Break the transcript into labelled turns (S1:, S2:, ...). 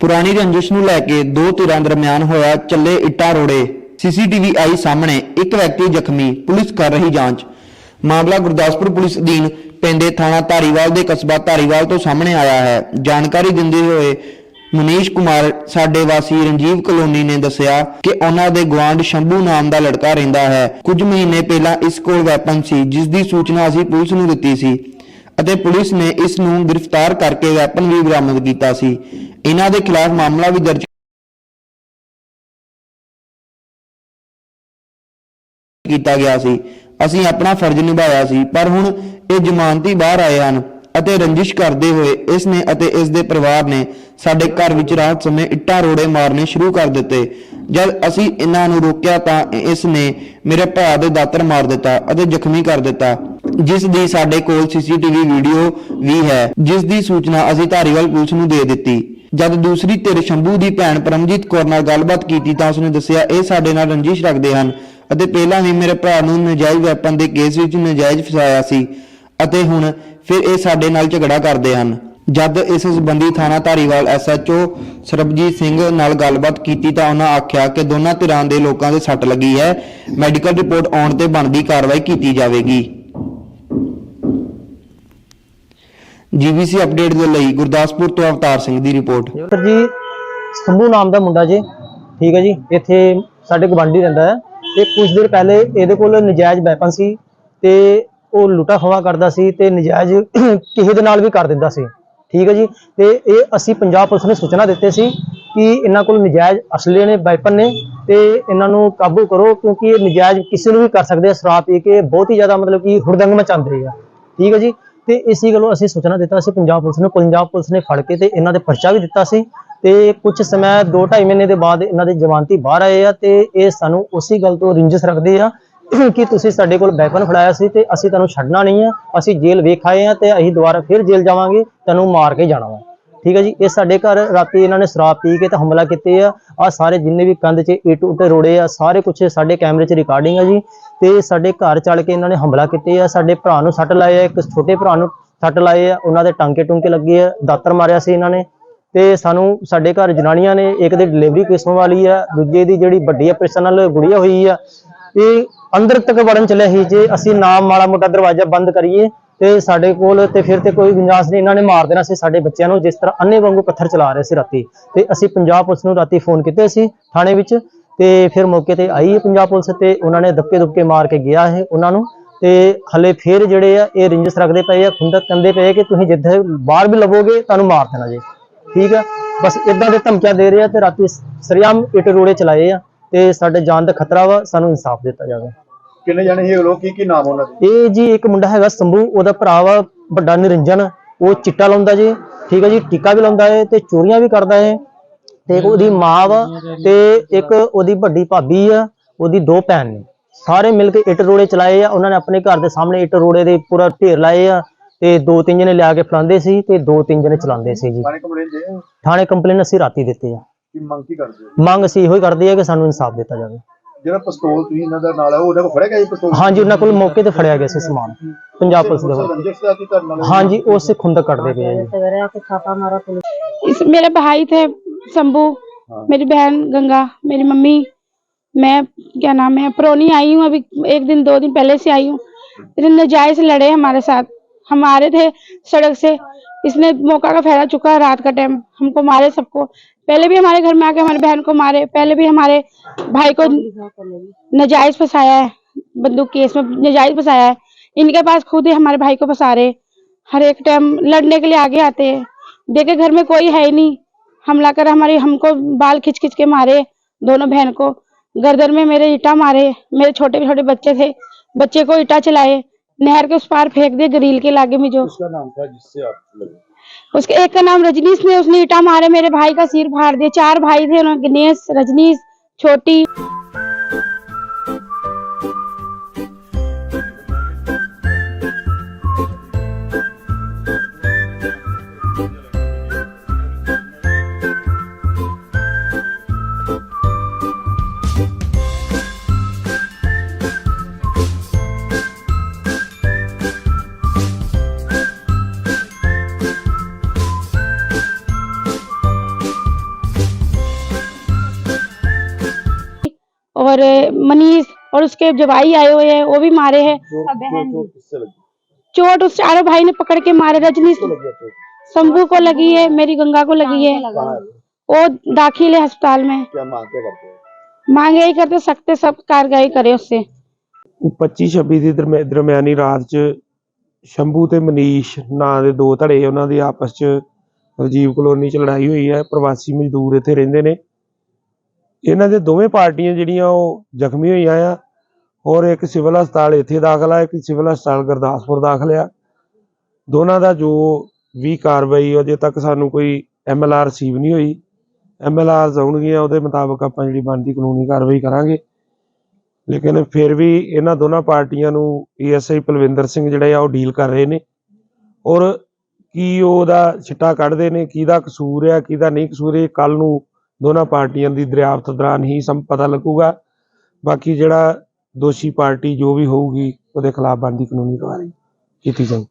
S1: ਪੁਰਾਣੀ ਰੰਜਿਸ਼ ਨੂੰ ਲੈ ਕੇ ਦੋ ਧਿਰਾਂ ਦਰਮਿਆਨ ਹੋਇਆ ਚੱਲੇ ਇੱਟਾਂ ਰੋੜੇ। ਸੀਸੀਟੀਵੀ ਆਈ ਸਾਹਮਣੇ, ਇੱਕ ਵਿਅਕਤੀ ਜ਼ਖਮੀ, ਪੁਲਿਸ ਕਰ ਰਹੀ ਜਾਂਚ। ਮਾਮਲਾ ਗੁਰਦਾਸਪੁਰ ਪੁਲਿਸ ਅਧੀਨ ਪੈਂਦੇ ਥਾਣਾ ਧਾਰੀਵਾਲ ਦੇ ਕਸਬਾ ਧਾਰੀਵਾਲ ਤੋਂ ਸਾਹਮਣੇ ਆਇਆ ਹੈ। ਜਾਣਕਾਰੀ ਦਿੰਦੇ ਹੋਏ ਮਨੀਸ਼ ਕੁਮਾਰ, ਸਾਡੇ ਵਾਸੀ ਰਣਜੀਵ ਕਲੋਨੀ ਨੇ ਦੱਸਿਆ ਕਿ ਉਹਨਾਂ ਦੇ ਗਵਾਂਢ ਸ਼ੰਭੂ ਨਾਮ ਦਾ ਲੜਕਾ ਰਹਿੰਦਾ ਹੈ। ਕੁਝ ਮਹੀਨੇ ਪਹਿਲਾਂ ਇਸ ਕੋਲ ਵੈਪਨ ਸੀ ਜਿਸ ਦੀ ਸੂਚਨਾ ਅਸੀਂ ਪੁਲਿਸ ਨੂੰ ਦਿੱਤੀ ਸੀ ਅਤੇ ਪੁਲਿਸ ਨੇ ਇਸ ਨੂੰ ਗ੍ਰਿਫਤਾਰ ਕਰਕੇ ਵੈਪਨ ਵੀ ਬਰਾਮਦ ਕੀਤਾ ਸੀ। ਇਨ੍ਹਾਂ ਦੇ ਖਿਲਾਫ ਮਾਮਲਾ ਵੀ ਦਰਜ ਕੀਤਾ ਗਿਆ ਸੀ। ਅਸੀਂ ਆਪਣਾ ਫਰਜ਼ ਨਿਭਾਇਆ ਸੀ, ਪਰ ਹੁਣ ਇਹ ਜ਼ਮਾਨਤੀ ਬਾਹਰ ਆਏ ਹਨ ਅਤੇ ਰੰਜਿਸ਼ ਕਰਦੇ ਹੋਏ ਇਸ ਨੇ ਅਤੇ ਇਸ ਦੇ ਪਰਿਵਾਰ ਨੇ ਸਾਡੇ ਘਰ ਵਿੱਚ ਰਾਤ ਸਮੇਂ ਇੱਟਾਂ ਰੋੜੇ ਮਾਰਨੇ ਸ਼ੁਰੂ ਕਰ ਦਿੱਤੇ। ਜਦ ਅਸੀਂ ਇਹਨਾਂ ਨੂੰ ਰੋਕਿਆ ਤਾਂ ਇਸ ਨੇ ਮੇਰੇ ਭਰਾ ਦੇ ਦਾਤਰ ਮਾਰ ਦਿੱਤਾ ਅਤੇ ਜ਼ਖਮੀ ਕਰ ਦਿੱਤਾ, ਜਿਸ ਦੀ ਸਾਡੇ ਕੋਲ ਸੀਸੀਟੀਵੀ ਵੀਡੀਓ ਵੀ ਹੈ, ਜਿਸ ਦੀ ਸੂਚਨਾ ਅਸੀਂ ਧਾਰੀਵਾਲ ਪੁਲਿਸ ਨੂੰ ਦੇ ਦਿੱਤੀ। ਜਦ ਦੂਸਰੀ ਧਿਰ ਸ਼ੰਭੂ ਦੀ ਭੈਣ ਪਰਮਜੀਤ ਕੌਰ ਨਾਲ ਗੱਲਬਾਤ ਕੀਤੀ ਤਾਂ ਉਸਨੇ ਦੱਸਿਆ, ਇਹ ਸਾਡੇ ਨਾਲ ਰੰਜਿਸ਼ ਰੱਖਦੇ ਹਨ ਅਤੇ ਪਹਿਲਾਂ ਵੀ ਮੇਰੇ ਭਰਾ ਨੂੰ ਨਜਾਇਜ਼ ਵੈਪਨ ਦੇ ਕੇਸ ਵਿੱਚ ਨਜਾਇਜ਼ ਫਸਾਇਆ ਸੀ ਅਤੇ ਹੁਣ ਫਿਰ ਇਹ ਸਾਡੇ ਨਾਲ ਝਗੜਾ ਕਰਦੇ ਹਨ। ਜਦ ਇਸ ਸਬੰਧੀ ਥਾਣਾ ਧਾਰੀਵਾਲ ਐਸਐਚਓ ਸਰਬਜੀਤ ਸਿੰਘ ਨਾਲ ਗੱਲਬਾਤ ਕੀਤੀ ਤਾਂ ਉਹਨਾਂ ਆਖਿਆ ਕਿ ਦੋਨਾਂ ਧਿਰਾਂ ਦੇ ਲੋਕਾਂ ਦੇ ਸੱਟ ਲੱਗੀ ਹੈ। ਮੈਡੀਕਲ ਰਿਪੋਰਟ ਆਉਣ ਤੇ ਬਣਦੀ ਕਾਰਵਾਈ ਕੀਤੀ ਜਾਵੇਗੀ। ਜੀਬੀਸੀ ਅਪਡੇਟ ਦੇ ਲਈ ਗੁਰਦਾਸਪੁਰ ਤੋਂ ਅਵਤਾਰ ਸਿੰਘ ਦੀ ਰਿਪੋਰਟ
S2: ਸਰ ਜੀ ਸੰਭੂ ਨਾਮ ਦਾ ਮੁੰਡਾ ਜੀ, ਠੀਕ ਹੈ ਜੀ, ਇੱਥੇ ਸਾਡੇ ਗਵਾਂਢੀ ਰਹਿੰਦਾ ਹੈ ਤੇ ਕੁਝ ਦਿਨ ਪਹਿਲੇ ਇਹਦੇ ਕੋਲ ਨਜਾਇਜ਼ ਵੈਪਨ ਸੀ ਤੇ ਉਹ ਲੁੱਟਾ ਖਵਾ ਕਰਦਾ ਸੀ ਤੇ ਨਜਾਇਜ਼ ਕਿਸੇ ਦੇ ਨਾਲ ਵੀ ਕਰ ਦਿੰਦਾ ਸੀ, ਠੀਕ ਹੈ ਜੀ, ਤੇ ਇਹ ਅਸੀਂ ਪੰਜਾਬ ਪੁਲਿਸ ਨੇ ਸੂਚਨਾ ਦਿੱਤੇ ਸੀ ਕਿ ਇਹਨਾਂ ਕੋਲ ਨਜਾਇਜ਼ ਅਸਲੇ ਨੇ ਵੈਪਨ ਨੇ ਤੇ ਇਹਨਾਂ ਨੂੰ ਕਾਬੂ ਕਰੋ ਕਿਉਂਕਿ ਇਹ ਨਜਾਇਜ਼ ਕਿਸੇ ਨੂੰ ਵੀ ਕਰ ਸਕਦੇ ਆ ਸ਼ਰਾਬ ਪੀ ਕੇ ਬਹੁਤ ਹੀ ਜ਼ਿਆਦਾ ਮਤਲਬ ਕਿ ਹੁੜਦੰਗ ਮਚਾਉਂਦੇ ਆ, ਠੀਕ ਹੈ ਜੀ ਤੇ ਇਸੀ ਗੱਲੋਂ ਅਸੀਂ ਸੂਚਨਾ ਦਿੱਤਾ ਸੀ, ਪੰਜਾਬ ਪੁਲਿਸ ਨੂੰ। ਪੰਜਾਬ ਪੁਲਿਸ ਨੇ ਫੜ ਕੇ ਤੇ ਇਹਨਾਂ ਦੇ ਪਰਚਾ ਵੀ ਦਿੱਤਾ ਸੀ ਤੇ ਕੁਝ ਸਮਾਂ 2.5 ਮਹੀਨੇ ਦੇ ਬਾਅਦ ਇਹਨਾਂ ਦੇ ਜ਼ਮਾਨਤੀ ਬਾਹਰ ਆਏ ਆ ਤੇ ਇਹ ਸਾਨੂੰ ਉਸੇ ਗੱਲ ਤੋਂ ਰਿੰਜਸ ਰੱਖਦੇ ਆ ਕਿ ਤੁਸੀਂ ਸਾਡੇ ਕੋਲ ਬੈਕਨ ਫੜਾਇਆ ਸੀ ਤੇ ਅਸੀਂ ਤੁਹਾਨੂੰ ਛੱਡਣਾ ਨਹੀਂ ਆ। ਅਸੀਂ ਜੇਲ੍ਹ ਵੇਖ ਆਏ ਆ ਤੇ ਅਸੀਂ ਦੁਬਾਰਾ ਫਿਰ ਜੇਲ੍ਹ ਜਾਵਾਂਗੇ ਤੈਨੂੰ ਮਾਰ ਕੇ ਜਾਣਾ ਵਾ। ਠੀਕ ਹੈ ਜੀ? ਇਹ ਸਾਡੇ ਘਰ ਰਾਤੀ ਇਹਨਾਂ ਨੇ ਸ਼ਰਾਬ ਪੀ ਕੇ ਤੇ ਹਮਲਾ ਕੀਤੇ ਆ। ਆ ਸਾਰੇ ਜਿੰਨੇ ਵੀ ਕੰਧ 'ਚ ਇੱਟ ਉੱਤੇ ਰੋੜੇ ਆ, ਸਾਰੇ ਕੁਝ ਸਾਡੇ ਕੈਮਰੇ 'ਚ ਰਿਕਾਰਡਿੰਗ ਆ ਜੀ। ਤੇ ਸਾਡੇ ਘਰ ਚੜ ਕੇ ਇਹਨਾਂ ਨੇ ਹਮਲਾ ਕੀਤੇ ਆ, ਸਾਡੇ ਭਰਾ ਨੂੰ ਸੱਟ ਲਾਏ ਆ, ਇੱਕ ਛੋਟੇ ਭਰਾ ਨੂੰ ਸੱਟ ਲਾਏ ਆ, ਉਹਨਾਂ ਦੇ ਟਾਂਕੇ ਟੁੰਕੇ ਲੱਗੇ ਆ, ਦਾਤਰ ਮਾਰਿਆ ਸੀ ਇਹਨਾਂ ਨੇ। ਤੇ ਸਾਨੂੰ ਸਾਡੇ ਘਰ ਜਨਾਨੀਆਂ ਨੇ, ਇੱਕ ਦੀ ਡਿਲੀਵਰੀ ਕਿਸਮ ਵਾਲੀ ਆ, ਦੂਜੇ ਦੀ ਜਿਹੜੀ ਵੱਡੀ ਆਪਰੇਸ਼ਨ ਨਾਲ ਗੁੜੀਆ ਹੋਈ ਆ, ਇਹ ਅੰਦਰ ਤੱਕ ਵੜਨ ਚੱਲਿਆ ਸੀ ਜੇ ਅਸੀਂ ਨਾ ਮਾੜਾ ਮੋਟਾ ਦਰਵਾਜ਼ਾ ਬੰਦ ਕਰੀਏ ਤੇ ਸਾਡੇ ਕੋਲ ਤੇ ਫਿਰ ਤੇ ਕੋਈ ਗੁੰਜਾਇਸ਼ ਨਹੀਂ, ਇਹਨਾਂ ਨੇ ਮਾਰ ਦੇਣਾ ਸੀ ਸਾਡੇ ਬੱਚਿਆਂ ਨੂੰ, ਜਿਸ ਤਰ੍ਹਾਂ ਅੰਨੇ ਵਾਂਗੂ ਪੱਥਰ ਚਲਾ ਰਹੇ ਸੀ ਰਾਤੀ। ਤੇ ਅਸੀਂ ਪੰਜਾਬ ਪੁਲਿਸ ਨੂੰ ਰਾਤੀ ਫੋਨ ਕੀਤੇ ਸੀ, ਥਾਣੇ ਵਿੱਚ ਤੇ ਫਿਰ ਮੌਕੇ ਤੇ ਆਈ ਹੈ ਪੰਜਾਬ ਪੁਲਿਸ ਤੇ ਉਹਨਾਂ ਨੇ ਧੱਕੇ ਧੁੱਕੇ ਮਾਰ ਕੇ ਗਿਆ ਹੈ ਉਹਨਾਂ ਨੂੰ ਤੇ ਹਲੇ ਫਿਰ ਜਿਹੜੇ ਆ ਇਹ ਰਿੰਜਸ ਰੱਖਦੇ ਪਏ ਆ ਖੁੰਦਕ ਕੰਦੇ ਪਏ ਕਿ ਤੁਸੀਂ ਜਿੱਥੇ ਬਾਹਰ ਵੀ ਲਵੋਗੇ ਤੁਹਾਨੂੰ ਮਾਰ ਦੇਣਾ ਜੀ। ਠੀਕ ਆ? ਬਸ ਇਦਾਂ ਦੇ ਧਮਕੀਆਂ ਦੇ ਰਹੇ ਆ ਤੇ ਰਾਤੀ ਸਰਿਆਮ ਇੱਟ ਰੋੜੇ ਚਲਾਏ ਆ ਤੇ ਸਾਡੇ ਜਾਨ ਦਾ ਖਤਰਾ ਵਾ ਸਾਨੂੰ ਇਨਸਾਫ ਦਿੱਤਾ ਜਾਵੇ।
S3: ਕਿੰਨੇ ਜਾਣੇ ਸੀ ਲੋਕ? ਕੀ ਕੀ ਨਾਮ ਉਹਨਾਂ ਦੇ?
S2: ਇਹ ਜੀ ਇੱਕ ਮੁੰਡਾ ਹੈਗਾ ਸੰਭੂ ਉਹਦਾ ਭਰਾ ਵਾ ਵੱਡਾ ਨਿਰੰਜਨ ਉਹ ਚਿੱਟਾ ਲਾਉਂਦਾ ਜੀ। ਠੀਕ ਹੈ ਜੀ ਟਿੱਕਾ ਵੀ ਲਾਉਂਦਾ ਹੈ ਤੇ ਚੋਰੀਆਂ ਵੀ ਕਰਦਾ ਹੈ ਤੇ ਉਹਦੀ ਮਾਂ ਵਾ ਤੇ ਇੱਕ ਉਹਦੀ ਵੱਡੀ ਭਾਬੀ ਆ ਉਹਦੀ ਦੋ ਭੈਣ ਨੇ ਸਾਰੇ ਮਿਲ ਕੇ ਇੱਟ ਰੋੜੇ ਚਲਾਏ ਆ ਉਹਨਾਂ ਨੇ ਆਪਣੇ ਘਰ ਦੇ ਸਾਹਮਣੇ ਇੱਟ ਰੋੜੇ ਦੇ ਪੂਰਾ ਢੇਰ ਲਾਏ ਆ ਤੇ ਦੋ ਤਿੰਨ ਜਣੇ ਲਿਆ ਕੇ ਫਲਾਉਂਦੇ ਸੀ ਤੇ ਦੋ ਤਿੰਨ ਜਣੇ ਚਲਾਉਂਦੇ ਸੀ ਜੀ
S3: ਥਾਣੇ ਕੰਪਲੇਂਟ ਦੇ
S2: ਥਾਣੇ ਕੰਪਲੇਨ ਅਸੀਂ ਰਾਤੀ ਦਿੱਤੇ ਆ
S3: ਕੀ ਮੰਗ ਕੀ ਕਰਦੇ ਹੋ
S2: ਮੰਗ ਅਸੀਂ ਇਹੋ ਹੀ ਕਰਦੇ ਆ ਕਿ ਸਾਨੂੰ ਇਨਸਾਫ ਦਿੱਤਾ ਜਾਵੇ
S3: ਜਿਹੜਾ ਪਿਸਤੌਲ ਤੁਸੀਂ ਇਹਨਾਂ ਦਾ ਨਾਲ ਹੈ ਉਹ ਉਹਨਾਂ ਕੋਲ ਫੜਿਆ ਗਿਆ ਜੀ ਪਿਸਤੌਲ
S2: ਹਾਂਜੀ ਉਹਨਾਂ ਕੋਲ ਮੌਕੇ ਤੇ ਫੜਿਆ ਗਿਆ ਸੀ ਸਮਾਨ ਪੰਜਾਬ ਪੁਲਿਸ ਦੇ ਵੱਲੋਂ
S3: ਰੰਜਿਸ਼ ਦਾ ਕੀ ਕਰਨ ਵਾਲੇ
S2: ਹਾਂਜੀ ਉਸੇ ਖੁੰਦਕ ਕੱਢਦੇ ਪਏ ਆ ਜੀ
S4: इस मेरे भाई थे शंभू मेरी बहन गंगा मेरी मम्मी मैं क्या नाम है प्रोनी आई हूँ अभी एक दिन दो दिन पहले से आई हूँ। इतने नजायज लड़े हमारे साथ। हम आ रहे थे सड़क से। इसने मौका का फ़ायदा चुका रात का टाइम हमको मारे सबको। पहले भी हमारे घर में आके हमारी बहन को मारे। पहले भी हमारे भाई को नजायज फंसाया है। बंदूक केस में नजायज फंसाया है। इनके पास खुद ही हमारे भाई को फंसा रहे हर एक टाइम लड़ने के लिए आगे आते हैं। देखे घर में कोई है ही नहीं। हमला कर हमारी हमको बाल खिंच खिंच के मारे दोनों बहन को। गर्दन में मेरे ईटा मारे मेरे छोटे छोटे बच्चे थे बच्चे को ईटा चलाए नहर के उस पार फेंक दिए ग्रिल के लागे में जो।
S3: उसका नाम था जिससे आप
S4: उसके एक का नाम रजनीश ने उसने ईटा मारे मेरे भाई का सिर फाड़ दिया चार भाई थे उन्होंने गणेश रजनीश छोटी। और मनीष और उसके जो भाई आए हुए हैं वो भी मारे हैं
S3: चोट चोट चोट किससे लगी
S4: चोट उस चारों भाई ने पकड़ के मारे रजनी
S3: किसको लगी है चोट
S4: शंभू को लगी है मेरी गंगा को लगी है
S3: कहाँ है?
S4: वो दाखिल है अस्पताल में
S3: क्या मांग क्या करते हो
S4: मांग यही करते सकते सब कार्रवाई करे उससे
S5: 25 26 ਦੀ ਦਰਮਿ- ਦਰਮਿਆਨੀ ਰਾਤ 'ਚ ਸ਼ੰਭੂ ਤੇ ਮਨੀਸ਼ ਨਾਂ ਦੇ ਦੋ ਧੜੇ ਉਹਨਾਂ ਦੀ ਆਪਸ 'ਚ ਰਾਜੀਵ ਕਲੋਨੀ 'ਚ ਲੜਾਈ ਹੋਈ ਹੈ ਪ੍ਰਵਾਸੀ ਮਜ਼ਦੂਰ ਇੱਥੇ ਰਹਿੰਦੇ ਨੇ ਇਹਨਾਂ ਦੇ ਦੋਵੇਂ ਪਾਰਟੀਆਂ ਜਿਹੜੀਆਂ ਉਹ ਜ਼ਖਮੀ ਹੋਈਆਂ ਆ, ਔਰ ਇੱਕ ਸਿਵਲ ਹਸਪਤਾਲ ਇੱਥੇ ਦਾਖਲ ਆ, ਇੱਕ ਸਿਵਲ ਹਸਪਤਾਲ ਗੁਰਦਾਸਪੁਰ ਦਾਖਲ ਆ। ਦੋਨਾਂ ਦਾ ਜੋ ਵੀ ਕਾਰਵਾਈ ਅਜੇ ਤੱਕ ਸਾਨੂੰ ਕੋਈ ਐਮਐਲਆਰ ਰਿਸੀਵ ਨਹੀਂ ਹੋਈ। ਐਮਐਲਆਰ ਆਉਣਗੀਆਂ, ਉਹਦੇ ਮੁਤਾਬਕ ਆਪਾਂ ਜਿਹੜੀ ਬਣਦੀ ਕਾਨੂੰਨੀ ਕਾਰਵਾਈ ਕਰਾਂਗੇ। ਲੇਕਿਨ ਫਿਰ ਵੀ ਇਹਨਾਂ ਦੋਨਾਂ ਪਾਰਟੀਆਂ ਨੂੰ ਏਐਸਆਈ ਪਲਵਿੰਦਰ ਸਿੰਘ ਜਿਹੜੇ ਆ, ਉਹ ਡੀਲ ਕਰ ਰਹੇ ਨੇ। ਔਰ ਕੀ ਉਹਦਾ ਛਿੱਟਾ ਕੱਢਦੇ ਨੇ ਕਿਹਦਾ ਕਸੂਰ ਆ ਕਿਹਦਾ ਨਹੀਂ ਕਸੂਰ, ਇਹ ਕੱਲ ਨੂੰ ਦੋਨਾਂ ਪਾਰਟੀਆਂ ਦੀ ਦਰਿਆਫਤ ਦੌਰਾਨ ਹੀ ਸਮ ਪਤਾ ਲੱਗੂਗਾ। ਬਾਕੀ ਜਿਹੜਾ ਦੋਸ਼ੀ ਪਾਰਟੀ ਜੋ ਵੀ ਹੋਊਗੀ, ਉਹਦੇ ਖਿਲਾਫ ਬਣਦੀ ਕਾਨੂੰਨੀ ਕਾਰਵਾਈ ਕੀਤੀ ਜਾਊ